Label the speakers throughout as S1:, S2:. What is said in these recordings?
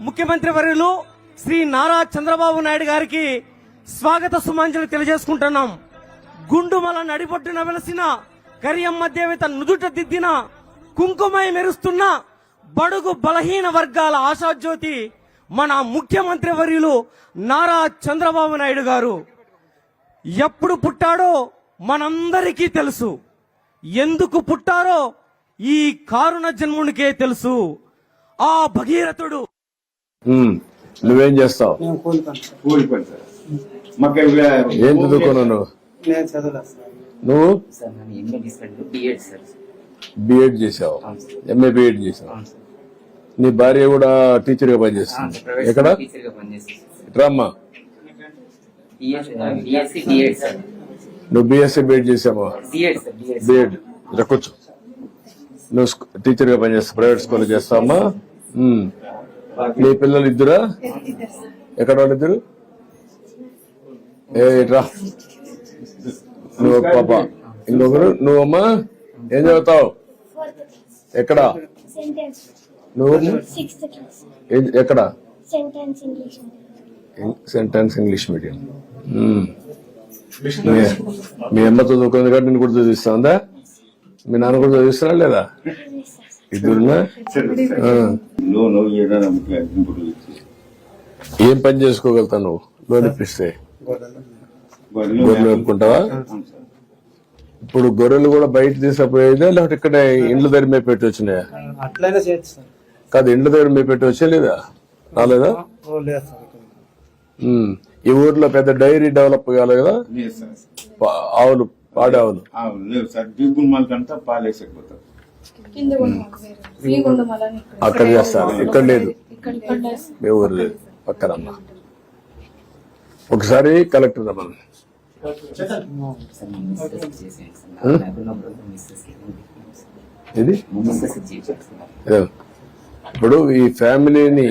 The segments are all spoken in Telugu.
S1: ముఖ్యమంత్రి వర్యులు శ్రీ నారా చంద్రబాబు నాయుడు గారికి స్వాగత సుమాంజలి తెలియజేసుకుంటున్నాం. గుండుమల నడిపొట్టున వెలసిన కరియమ్మ దేవత నుదుట దిద్దిన కుంకుమై మెరుస్తున్న బడుగు బలహీన వర్గాల ఆశాజ్యోతి మన ముఖ్యమంత్రి వర్యులు నారా చంద్రబాబు నాయుడు గారు. ఎప్పుడు పుట్టాడో మనందరికీ తెలుసు. ఎందుకు పుట్టారో ఈ కారుణ జన్మునికే తెలుసు. ఆ భగీరథుడు
S2: నువ్వేం చేస్తావు?
S3: కూలి పని సార్. మాకు
S2: ఏం చదువుకున్నావు నువ్వు?
S4: నేను చదవలేదు సార్.
S2: నువ్వు?
S5: సార్ నేను ఎంఏ తీసుకెళ్ళి బిఎడ్ సార్.
S2: బిఎడ్ చేసావు. ఎంఏ బిఎడ్ చేసావు. నీ భార్య కూడా
S5: టీచర్గా
S2: పనిచేస్తుంది. ఎక్కడ? రామ్మా నువ్వు బిఎస్సీ బిఎడ్ చేసావా?
S5: బిఎడ్
S2: కూర్చో. నువ్వు టీచర్గా పనిచేస్తావు ప్రైవేట్ స్కూల్ చేస్తావమ్మా? నీ పిల్లలు ఇద్దరా? ఎక్కడ వాళ్ళు ఇద్దరు? ఏ ఇట్రా. నువ్వు పాప. ఇంకొకరు? నువ్వమ్మా? ఏం చదువుతావు? ఎక్కడ? నువ్వు? ఎక్కడ?
S6: Sentence English
S2: medium. మీ- మీ అమ్మ చదువుకుంది కాబట్టి నేను కూడా చదివిస్తుందా మీ నాన్న కూడా చదివిస్తున్నా లేదా? ఇద్దరున్నా
S3: ఇంపుడు
S2: ఏం పని చేసుకోగలుగుతావు నువ్వు? లోన్ ఇప్పిస్తే.
S4: గొర్రెలు
S3: సార్.
S2: ఇప్పుడు గొర్రెలు కూడా బయట తీసుకుపోయేదా లేకపోతే ఇక్కడ ఇండ్ల దగ్గర మేము పెట్టి వచ్చినాయా కాదు ఇండ్ల దగ్గర మేము పెట్టి వచ్చా లేదా? రాలేదా. ఈ ఊర్లో పెద్ద డైరీ డెవలప్ కావాలి కదా? ఆవులు పాడి ఆవులు.
S3: ఆ,
S2: అక్కడ చేస్తారు. ఇక్కడ లేదు.
S7: ఇక్కడ ఇక్కడ లేదు.
S2: మీ ఊరు లేదు. పక్కనమ్మా ఒకసారి కలెక్టర్
S5: సార్
S2: ఇదో. ఇప్పుడు ఈ ఫ్యామిలీని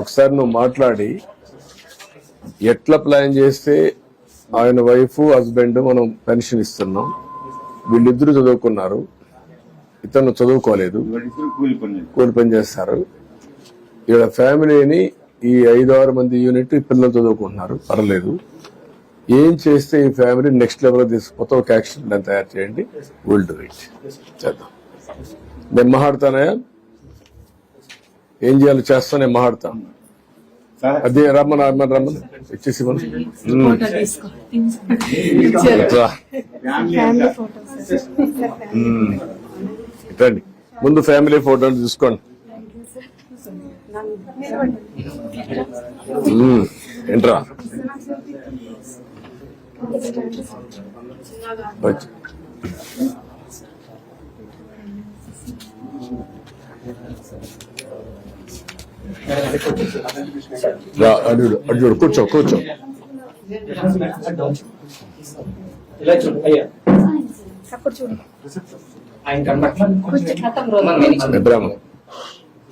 S2: ఒకసారి నువ్వు మాట్లాడి ఎట్లా ప్లాన్ చేస్తే ఆయన వైఫ్ హస్బెండ్ మనం పెన్షన్ ఇస్తున్నాం వీళ్ళిద్దరూ చదువుకున్నారు ఇతను చదువుకోలేదు.
S3: కూలి పని
S2: చేస్తారు. ఇక్కడ ఫ్యామిలీని ఈ ఐదు ఆరు మంది యూనిట్ ఈ పిల్లలు చదువుకుంటున్నారు. పర్లేదు. ఏం చేస్తే ఈ ఫ్యామిలీ నెక్స్ట్ లెవెల్ తీసుకుపోతే ఒక యాక్షన్ ప్లాన్ తయారు చేయండి. విల్ డూ ఇట్ చేద్దాం. నేను మాట్లాడతానయా ఏం చేయాలో? చేస్తా నేను మాట్లాడతా
S3: సార్
S2: అదే రమ్మని రమ్మని రమ్మని. ఇచ్చేసి ఇవ్వను. ఇట్రండి ముందు ఫ్యామిలీ ఫోటో తీసుకోండి. ఏంట్రా? అటు చూడు కూర్చో కూర్చో.
S7: అప్పుడు చూడు.
S5: ఆయన కనబట్ల
S7: కొంచెం